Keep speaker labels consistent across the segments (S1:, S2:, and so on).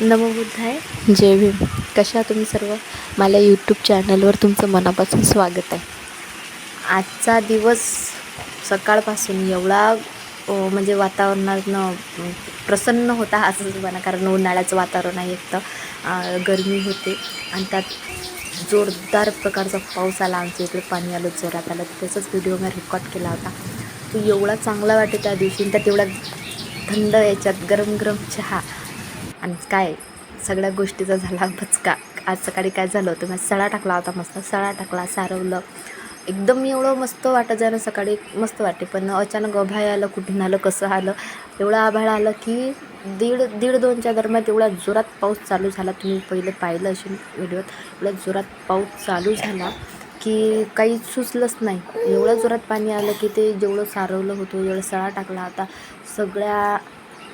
S1: नमोबुद्धाय जय भीम. कशा तुम्ही सर्व? मला यूट्यूब चॅनलवर तुमचं मनापासून स्वागत आहे. आजचा दिवस सकाळपासून एवढा म्हणजे वातावरणानं प्रसन्न होता असंच म्हणा कारण उन्हाळ्याचं वातावरण आहे एक तर. गरमी होते आणि त्यात जोरदार प्रकारचा पाऊस आला. आमच्या इकडे पाणी आलं जोरात आलं. त्याचाच व्हिडिओ मी रेकॉर्ड केला होता. तो एवढा चांगला वाटे त्या दिवशी तर तेवढा थंड याच्यात गरम गरम चहा. आणि काय सगळ्या गोष्टीचा झाला बचका आज सकाळी काय झालं होतं मी सळा टाकला होता मस्त. सळा टाकला सारवलं. एकदम एवढं मस्त वाटत जाणं सकाळी मस्त वाटे पण अचानक आभाळ आलं कुठून आलं कसं आलं? एवढं आभाळ आलं की दीड दीड दोनच्या दरम्यान एवढ्या जोरात पाऊस चालू झाला. तुम्ही पहिले पाहिलं असेल व्हिडिओत एवढ्या जोरात पाऊस चालू झाला की काही सुचलंच नाही. एवढं जोरात पाणी आलं की ते जेवढं सारवलं होतं एवढं सळा टाकला होता. सगळ्या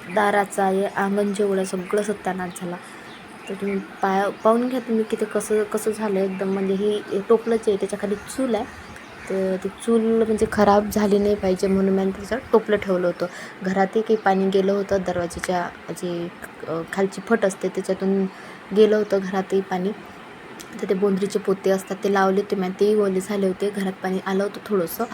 S1: दाराचा हे अंगण जेवढं सगळं सत्यानाश झाला. तर तुम्ही पाया पाहून घ्या तुम्ही की ते कसं कसं झालं एकदम. म्हणजे ही टोपलंच आहे त्याच्याखाली चूल आहे. तर ती चूल म्हणजे खराब झाली नाही पाहिजे म्हणून मी त्याचं टोपलं ठेवलं होतं. घरातही काही पाणी गेलं होतं दरवाजाच्या जे खालची फट असते त्याच्यातून गेलं होतं घरातही पाणी. तर ते बोंदरीचे पोते असतात ते लावले होते मॅम तेही ओले झाले होते. घरात पाणी आलं होतं थोडंसं.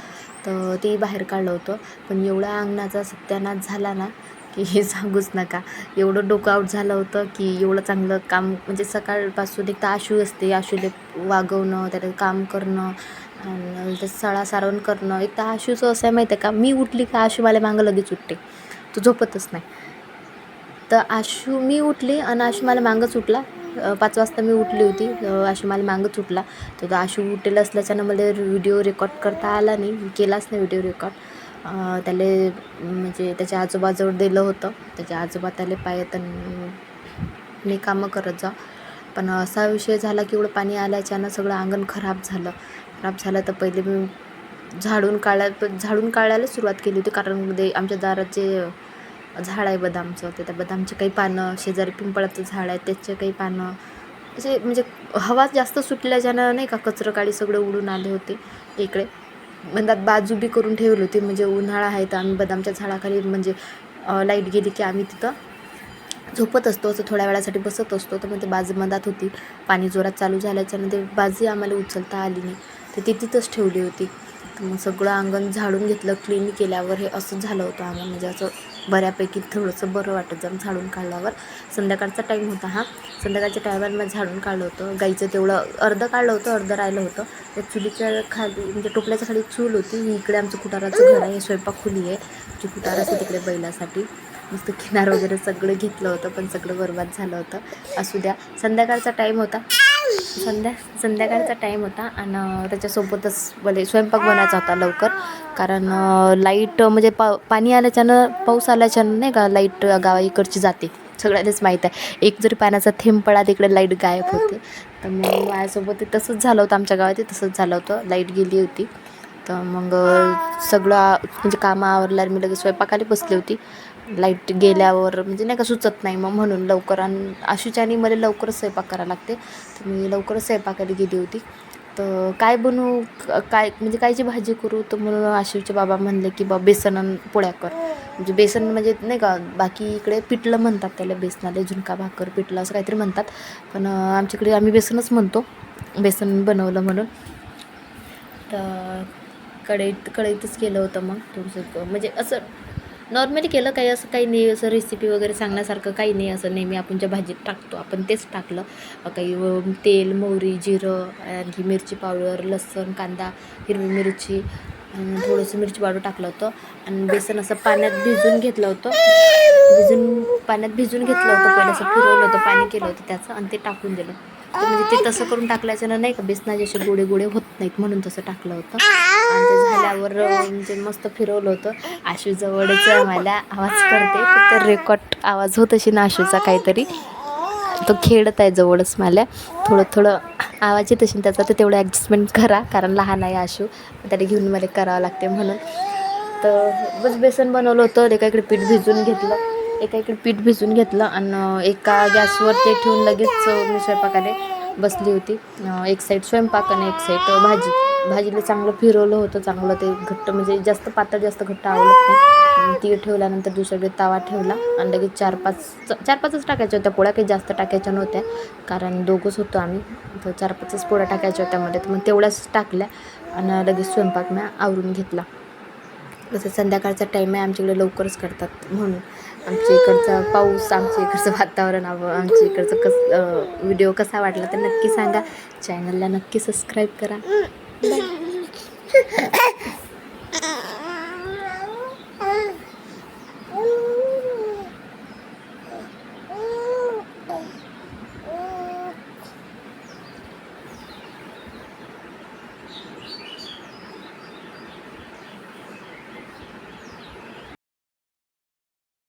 S1: तर तेही बाहेर काढलं होतं. पण एवढा अंगणाचा सत्यानाश झाला ना की हे सांगूच नका. एवढं डोकं आऊट झालं होतं की एवढं चांगलं काम म्हणजे सकाळपासून एक तर आशू असते आशूले वागवणं त्याला काम करणं आणि ते सळा सारवण करणं. एक तर आशूचं असं आहे माहिती आहे का मी उठली का आशू मला मागं लगेच उठते. तो झोपतच नाही. तर आशू मी उठली आणि आशू मला मागंच उठला. पाच वाजता मी उठली होती आशू मला मागंच उठला. तर तो आशू उठेल असल्याच्यानं मला व्हिडिओ रेकॉर्ड करता आला नाही केलाच नाही व्हिडिओ रेकॉर्ड त्याला म्हणजे त्याच्या आजोबाजवळ दिलं होतं. त्याच्या आजोबा त्याला पाय मी कामं करत जा. पण असा विषय झाला की एवढं पाणी आल्याच्यानं सगळं अंगण खराब झालं. खराब झालं तर पहिले मी झाडून काढायला झाडून काढायला सुरुवात केली होती. कारण ते आमच्या दारात जे झाड आहे बदामचं ते त्या बदामचे काही पानं शेजारी पिंपळाचं झाड आहे त्याचे काही पानं असे म्हणजे हवा जास्त सुटल्याच्यानं नाही का कचरं काळी सगळे उडून आले होते इकडे. म्हणतात बाजू बी करून ठेवली होती. म्हणजे उन्हाळा आहे तर आम्ही बदामच्या झाडाखाली म्हणजे लाइट गेली की आम्ही तिथं झोपत असतो. असं थोड्या वेळासाठी बसत असतो. तर मग ते बाजू मधात होती. पाणी जोरात चालू झाल्याच्यानं ते बाजी आम्हाला उचलता आली नाही. तर ती तिथंच ठेवली होती. मग सगळं अंगण झाडून घेतलं. क्लीन केल्यावर हे असं झालं होतं आम्हाला. म्हणजे असं बऱ्यापैकी थोडंसं बरं वाटत जाऊन झाडून काढल्यावर. संध्याकाळचा टाईम होता हा. संध्याकाळच्या टायमाला मी झाडून काढलं होतं. गाईचं तेवढं अर्धं काढलं होतं अर्धं राहिलं होतं. त्या चुलीच्या खाली म्हणजे टोपल्याच्या खाली चूल होती. ही इकडे आमचं कुटाराचं घर आहे. स्वयंपाक खुली आहे. जी कुटार असते तिकडे बैलासाठी. मस्त किनार वगैरे सगळं घेतलं होतं पण सगळं बरबाद झालं होतं. असू द्या. संध्याकाळचा टाईम होता. संध्या संध्याकाळचा टाईम होता आणि त्याच्यासोबतच भले स्वयंपाक बनायचा होता लवकर. कारण लाइट म्हणजे पा पाणी आल्याच्यानं पाऊस आल्याच्यानं नाही का लाइट गावा इकडची जाते. सगळ्यांनाच माहीत आहे. एक जरी पाण्याचा थेंब पडा तिकडे लाइट गायब होते. तर मग माझ्यासोबत तसंच झालं होतं. आमच्या गावात तसंच झालं होतं. लाइट गेली होती. तर मग सगळं म्हणजे कामं आवरल्यावर मी लगेच स्वयंपाकाला बसली होती. लाइट गेल्यावर म्हणजे नाही का सुचत नाही मग म्हणून लवकर आणि आशूच्या आणि मला लवकरच स्वयंपाक करायला लागते. तर मी लवकरच स्वयंपाकाला गेली होती. तर काय बनवू काय म्हणजे कायची भाजी करू? तर म्हणून आशूचे बाबा म्हणले की बा बेसन आणि पोळ्या कर. म्हणजे बेसन म्हणजे नाही का बाकी इकडे पिठलं म्हणतात त्याला बेसनाला झुणका भाकर पिठलं असं काहीतरी म्हणतात. पण आमच्याकडे आम्ही बेसनच म्हणतो बेसन बनवलं म्हणून. तर कढईत कढईतच केलं होतं मग. थोडंसं म्हणजे असं नॉर्मली केलं काही असं काही नाही असं रेसिपी वगैरे सांगण्यासारखं काही नाही असं नेहमी आपण ज्या भाजीत टाकतो आपण तेच टाकलं. काही तेल मोहरी जिरं आणखी मिरची पावडर लसूण कांदा हिरवी मिरची आणि थोडंसं मिरची पावडर टाकलं होतं. आणि बेसन असं पाण्यात भिजून घेतलं होतं. भिजून पाण्यात भिजून घेतलं होतं पहिलं असं फिरवलं होतं पाणी केलं होतं त्याचं आणि ते टाकून दिलं. म्हणजे ते तसं करून टाकल्याच्यानं नाही का बेसनाचे असे गोडे गोडे होत नाहीत म्हणून तसं टाकलं होतं. आणि ते झाल्यावर म्हणजे मस्त फिरवलं होतं. आशू जवळच मला आवाज करते. तर रेकॉर्ड आवाज होत अशी ना आशूचा काहीतरी. तो खेळत आहे जवळच मला. थोडं थोडं आवाज येत असेल त्याचा तर तेवढं ॲडजस्टमेंट करा. कारण लहान आहे आशू. त्याला घेऊन मला करावं लागते म्हणून. तर बस बेसन बनवलं होतं. एका इकडे पीठ भिजून घेतलं. एका इकडे पीठ भिजून घेतलं. आणि एका गॅसवर ते ठेवून लगेच मी स्वयंपाकाने बसली होती. एक साईड स्वयंपाक आणि एक साईड भाजी. भाजीला चांगलं फिरवलं होतं चांगलं ते घट्ट म्हणजे जास्त पातळ जास्त घट्ट आवडत नाही. ती ठेवल्यानंतर दुसरीकडे तवा ठेवला आणि लगेच चार पाच चार पाचच टाकायच्या होत्या पोळ्या काही जास्त टाकायच्या नव्हत्या. कारण दोघंच होतो आम्ही तर चार पाचच पोळ्या टाकायच्या होत्या मध्ये. तर मग तेवढ्याच टाकल्या आणि लगेच स्वयंपाक मी आवरून घेतला. तसं संध्याकाळचा टाईम आहे आमच्याकडे लवकरच करतात म्हणून. आमच्या इकडचा पाऊस आमच्या इकडचं वातावरण आव आमच्या इकडचं कस व्हिडिओ कसा वाटला तर नक्की सांगा. चॅनलला नक्की सबस्क्राईब करा. बाय